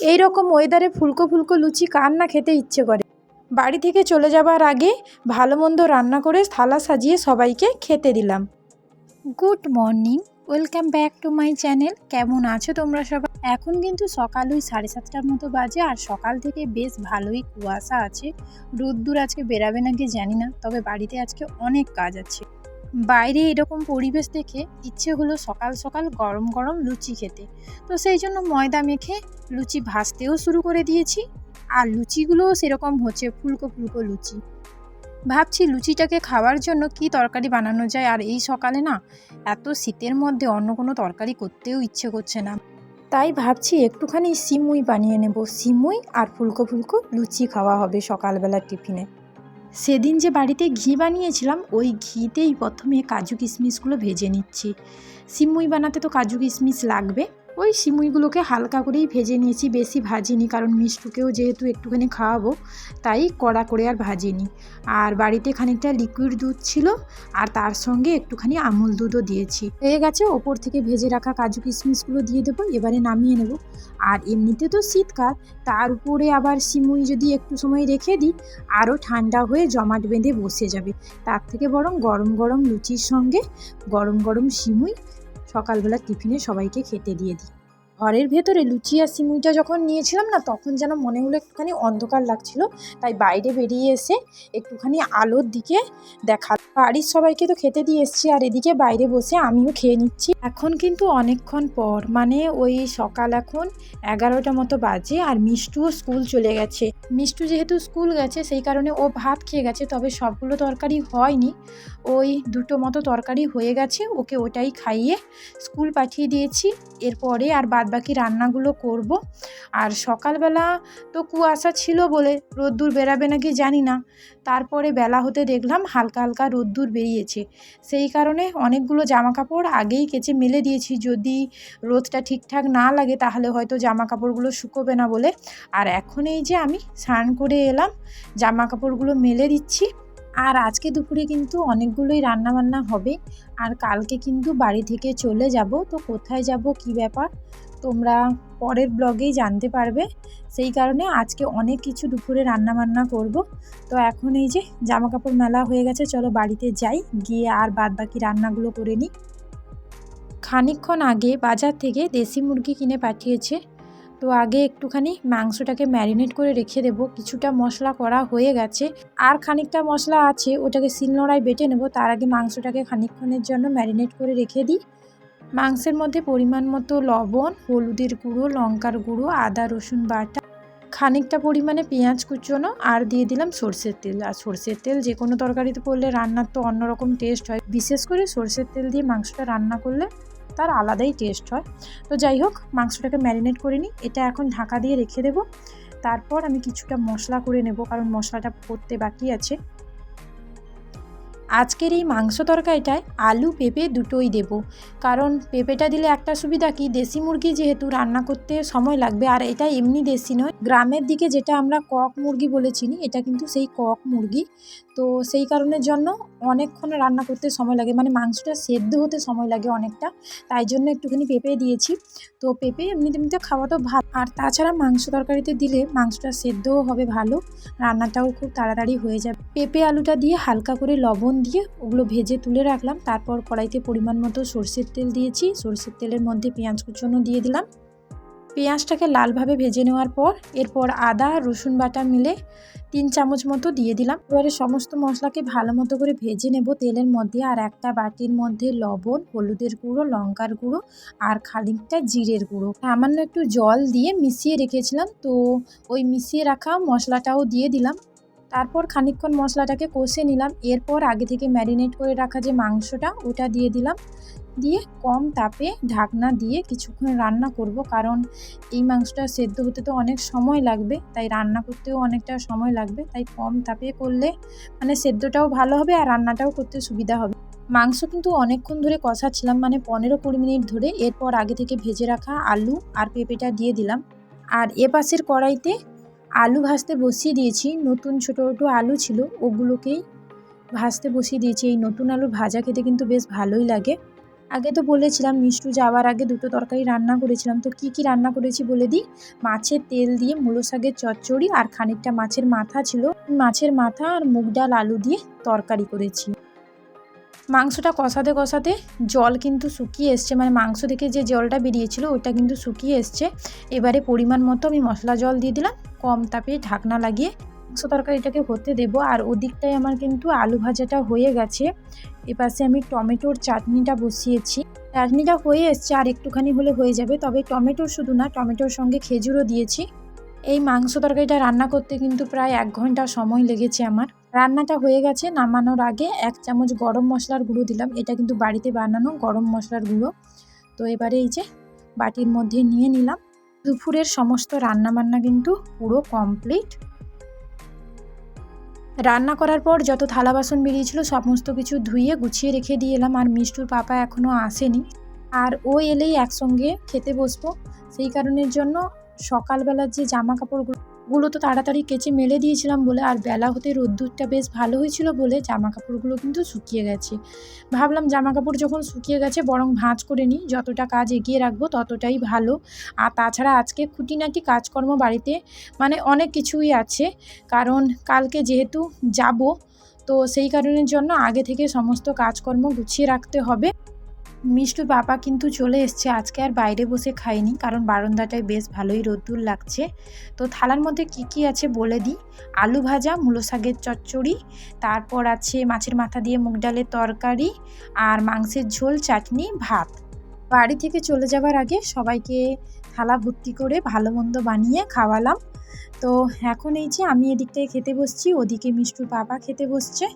এই রকম ওয়েদারে ফুলকো ফুলকো লুচি কার না খেতে ইচ্ছে করে। বাড়ি থেকে চলে যাবার আগে ভালো মন্দ রান্না করে থালা সাজিয়ে সবাইকে খেতে দিলাম। Good morning, welcome back to my channel. কেমন আছো তোমরা সবাই? এখন কিন্তু সকাল ওই সাড়ে সাতটার মতো বাজে আর সকাল থেকে বেশ ভালোই কুয়াশা আছে। রোদ্দুর আজকে বেরাবে নাকি জানি না, তবে বাড়িতে আজকে অনেক কাজ আছে। বাইরে এরকম পরিবেশ দেখে ইচ্ছে হলো সকাল সকাল গরম গরম লুচি খেতে। তো সেই জন্য ময়দা মেখে লুচি ভাজতেও শুরু করে দিয়েছি। আর লুচিগুলোও সেরকম হচ্ছে ফুলকো ফুলকো লুচি। ভাবছি লুচিটাকে খাওয়ার জন্য কি তরকারি বানানো যায়? আর এই সকালে না এত শীতের মধ্যে অন্য কোনো তরকারি করতেও ইচ্ছে করছে না। তাই ভাবছি একটুখানি সিমুই বানিয়ে নেব। সিমুই আর ফুলকো ফুলকো লুচি খাওয়া হবে সকালবেলার টিফিনে। সেদিন যে বাড়িতে ঘি বানিয়েছিলাম, ওই ঘিতেই প্রথমে কাজু কিশমিশগুলো ভেজে নিচ্ছি। সিমুই বানাতে তো কাজু কিশমিশ লাগবে। ওই সিমুইগুলোকে হালকা করেই ভেজে নিয়েছি, বেশি ভাজিনি কারণ মিষ্টুকেও যেহেতু একটুখানি খাওয়াবো, তাই কড়া করে আর ভাজিনি। আর বাড়িতে খানিকটা লিকুইড দুধ ছিল, আর তার সঙ্গে একটুখানি আমুল দুধও দিয়েছি। হয়ে গেছে, ওপর থেকে ভেজে রাখা কাজু কিশমিশগুলো দিয়ে দেবো, এবারে নামিয়ে নেব। আর এমনিতে তো শীতকাল, তার উপরে আবার সিমুই যদি একটু সময় রেখে দিই, আরও ঠান্ডা হয়ে জমাট বেঁধে বসে যাবে। তার থেকে বরং গরম গরম লুচির সঙ্গে গরম গরম সিমুই সকালবেলা টিফিনে সবাইকে খেতে দিয়ে দিই। ঘরের ভেতরে লুচি আর সিমুইটা যখন নিয়েছিলাম না, তখন যেন মনে হলো একটুখানি অন্ধকার লাগছিল। তাই বাইরে বেরিয়ে এসে একটুখানি আলোর দিকে দেখা। বাড়ির সবাইকে তো খেতে দিয়ে এসছি, আর এদিকে বাইরে বসে আমিও খেয়ে নিচ্ছি। এখন কিন্তু অনেকক্ষণ পর মানে ওই সকাল এখন এগারোটা মতো বাজে, আর মিষ্টুও স্কুল চলে গেছে। মিষ্টু যেহেতু স্কুল গেছে, সেই কারণে ও ভাত খেয়ে গেছে, তবে সবগুলো তরকারি হয়নি। ওই দুটো মতো তরকারি হয়ে গেছে, ওকে ওটাই খাইয়ে স্কুল পাঠিয়ে দিয়েছি। এরপরে আর বাদবাকি রান্নাগুলো করব। আর সকালবেলা তো কুয়াশা ছিল বলে রোদ্দুর বেরাবে নাকি জানি না। তারপরে বেলা হতে দেখলাম হালকা হালকা রোদ্দুর বেরিয়েছে। সেই কারণে অনেকগুলো জামা কাপড় আগেই কেচে মেলে দিয়েছি। যদি রোদটা ঠিকঠাক না লাগে, তাহলে হয়তো জামা কাপড়গুলো শুকোবে না বলে। আর এখন এই যে আমি স্নান করে এলাম জামা কাপড়গুলো মেলে দিচ্ছি। আর আজকে দুপুরে কিন্তু অনেকগুলোই রান্না বান্না হবে। আর কালকে কিন্তু বাড়ি থেকে চলে যাব, তো কোথায় যাব, কি ব্যাপার, তোমরা পরের ব্লগেই জানতে পারবে। সেই কারণে আজকে অনেক কিছু দুপুরে রান্না বান্না করব। তো এখন এই যে জামা কাপড় মেলা হয়ে গেছে, চলো বাড়িতে যাই, গিয়ে আর বাদ বাকি রান্নাগুলো করে নিই। খানিকক্ষণ আগে বাজার থেকে দেশি মুরগি কিনে পাঠিয়েছে তো আগে একটুখানি মাংসটাকে ম্যারিনেট করে রেখে দেবো। কিছুটা মশলা করা হয়ে গেছে। আর খানিকটা মশলা আছে, ওটাকে শিলনোড়ায় বেটে নেব। তার আগে মাংসটাকে খানিকক্ষণের জন্য ম্যারিনেট করে রেখে দিই। মাংসের মধ্যে পরিমাণ মতো লবণ, হলুদের গুঁড়ো, লঙ্কার গুঁড়ো, আদা, রসুন বাটা, খানিকটা পরিমাণে পেঁয়াজ কুচোনো আর দিয়ে দিলাম সর্ষের তেল। আর সর্ষের তেল যে কোনো তরকারিতে পড়লে রান্নার তো অন্যরকম টেস্ট হয়। বিশেষ করে সর্ষের তেল দিয়ে মাংসটা রান্না করলে তার আলাদাই টেস্ট হয়। তো যাই হোক, মাংসটাকে ম্যারিনেট করে নিই। এটা এখন ঢাকা দিয়ে রেখে দেবো। তারপর আমি কিছুটা মশলা করে নেব, কারণ মশলাটা করতে বাকি আছে। আজকের এই মাংস তরকারিটায় আলু, পেঁপে দুটোই দেব। কারণ পেঁপেটা দিলে একটা সুবিধা কি? দেশি মুরগি যেহেতু রান্না করতে সময় লাগবে, আর এটা এমনি দেশি নয়। গ্রামের দিকে যেটা আমরা কক মুরগি বলে চিনি, এটা কিন্তু সেই কক মুরগি। তো সেই কারণের জন্য অনেকক্ষণ রান্না করতে সময় লাগে। মানে মাংসটা সেদ্ধ হতে সময় লাগে অনেকটা। তাই জন্য একটুখানি পেঁপে দিয়েছি। তো পেঁপে এমনিতে এমনিতে খাওয়া তো ভালো। আর তাছাড়া মাংস তরকারিতে দিলে মাংসটা সেদ্ধও হবে ভালো। রান্নাটাও খুব তাড়াতাড়ি হয়ে যাবে। পেঁপে আলুটা দিয়ে হালকা করে লবণ দিয়ে ওগুলো ভেজে তুলে রাখলাম। তারপর কড়াইতে পরিমাণ মতো সর্ষের তেল দিয়েছি। সর্ষের তেলের মধ্যে পেঁয়াজ কুচনো দিয়ে দিলাম। পেঁয়াজটাকে লালভাবে ভেজে নেওয়ার পর এরপর আদা, রসুন বাটা মিলে তিন চামচ মতো দিয়ে দিলাম। এবারে সমস্ত মশলাকে ভালো মতো করে ভেজে নেব তেলের মধ্যে। আর একটা বাটির মধ্যে লবণ, হলুদের গুঁড়ো, লঙ্কার গুঁড়ো আর খানিকটা জিরের গুঁড়ো। সামান্য একটু জল দিয়ে মিশিয়ে রেখেছিলাম। তো ওই মিশিয়ে রাখা মশলাটাও দিয়ে দিলাম। তারপর খানিকক্ষণ মশলাটাকে কষে নিলাম। এরপর আগে থেকে ম্যারিনেট করে রাখা যে মাংসটা, ওটা দিয়ে দিলাম। দিয়ে কম তাপে ঢাকনা দিয়ে কিছুক্ষণ রান্না করব, কারণ এই মাংসটা সেদ্ধ হতে তো অনেক সময় লাগবে, তাই রান্না করতেও অনেকটা সময় লাগবে। তাই কম তাপে করলে মানে সেদ্ধটাও ভালো হবে আর রান্নাটাও করতে সুবিধা হবে। মাংস কিন্তু অনেকক্ষণ ধরে কষাচ্ছিলাম মানে পনেরো কুড়ি মিনিট ধরে। এরপর আগে থেকে ভেজে রাখা আলু আর পেঁপেটা দিয়ে দিলাম। আর এ পাশের কড়াইতে আলু ভাজতে বসিয়ে দিয়েছি। নতুন ছোটো ছোটো আলু ছিল, ওগুলোকেই ভাজতে বসিয়ে দিয়েছি। এই নতুন আলু ভাজা খেতে কিন্তু বেশ ভালোই লাগে। আগে তো বলেছিলাম মিষ্টু যাওয়ার আগে দুটো তরকারি রান্না করেছিলাম। তো কি কি রান্না করেছি বলে দিই? মাছের তেল দিয়ে মূলো শাকের চচ্চড়ি আর খানিকটা মাছের মাথা ছিল। মাছের মাথা আর মুগ ডাল, আলু দিয়ে তরকারি করেছি। মাংসটা কষাতে কষাতে জল কিন্তু শুকিয়ে এসছে। মানে মাংস থেকে যে জলটা বেরিয়েছিল, ওইটা কিন্তু শুকিয়ে এসছে। এবারে পরিমাণ মতো আমি মশলা জল দিয়ে দিলাম, কম তাপে ঢাকনা লাগিয়ে মাংস তরকারিটাকে হতে দেবো। আর ওদিকটায় আমার কিন্তু আলু ভাজাটা হয়ে গেছে। এপাশে আমি টমেটোর চাটনিটা বসিয়েছি। চাটনিটা হয়ে এসছে, আর একটুখানি হলে হয়ে যাবে। তবে টমেটোর শুধু না, টমেটোর সঙ্গে খেজুরও দিয়েছি। এই মাংস তরকারিটা রান্না করতে কিন্তু প্রায় এক ঘণ্টা সময় লেগেছে আমার। রান্নাটা হয়ে গেছে, নামানোর আগে এক চামচ গরম মশলার গুঁড়ো দিলাম। এটা কিন্তু বাড়িতে বানানো গরম মশলার গুঁড়ো। তো এবারে এই যে বাটির মধ্যে নিয়ে নিলাম। দুপুরের সমস্ত রান্না বান্না কিন্তু পুরো কমপ্লিট। রান্না করার পর যত থালা বাসন বেরিয়েছিল সমস্ত কিছু ধুয়ে গুছিয়ে রেখে দিয়ে এলাম। আর মিষ্টুর পাপা এখনও আসেনি। আর ও এলেই একসঙ্গে খেতে বসবো। সেই কারণের জন্য সকালবেলার যে জামা কাপড়গুলো গুলো তো তাড়াতাড়ি কেচে মেলে দিয়েছিলাম বলে, আর বেলা হতে রোদ্দুরটা বেশ ভালো হয়েছিল বলে জামা কাপড়গুলো কিন্তু শুকিয়ে গেছে। ভাবলাম জামা কাপড় যখন শুকিয়ে গেছে বরং ভাঁজ করে নিই, যতটা কাজ এগিয়ে রাখব ততটাই ভালো। আর তাছাড়া আজকে খুঁটিনাটি কাজকর্ম বাড়িতে মানে অনেক কিছুই আছে, কারণ কালকে যেহেতু যাব, তো সেই কারণের জন্য আগে থেকে সমস্ত কাজকর্ম গুছিয়ে রাখতে হবে। মিষ্টুর বাবা কিন্তু চলে এসছে। আজকে আর বাইরে বসে খাইনি, কারণ বারান্দাটায় বেশ ভালোই রোদ্দুর লাগছে। তো থালার মধ্যে কি কি আছে বলে দিই? আলু ভাজা, মূলো শাকের চচ্চড়ি, তারপর আছে মাছের মাথা দিয়ে মুগ ডালের তরকারি আর মাংসের ঝোল, চাটনি, ভাত। বাড়ি থেকে চলে যাবার আগে সবাইকে থালা ভর্তি করে ভালো মন্দ বানিয়ে খাওয়ালাম। তো এখন এই যে আমি এদিকটায় খেতে বসছি, ওদিকে মিষ্টুর বাবা খেতে বসছে।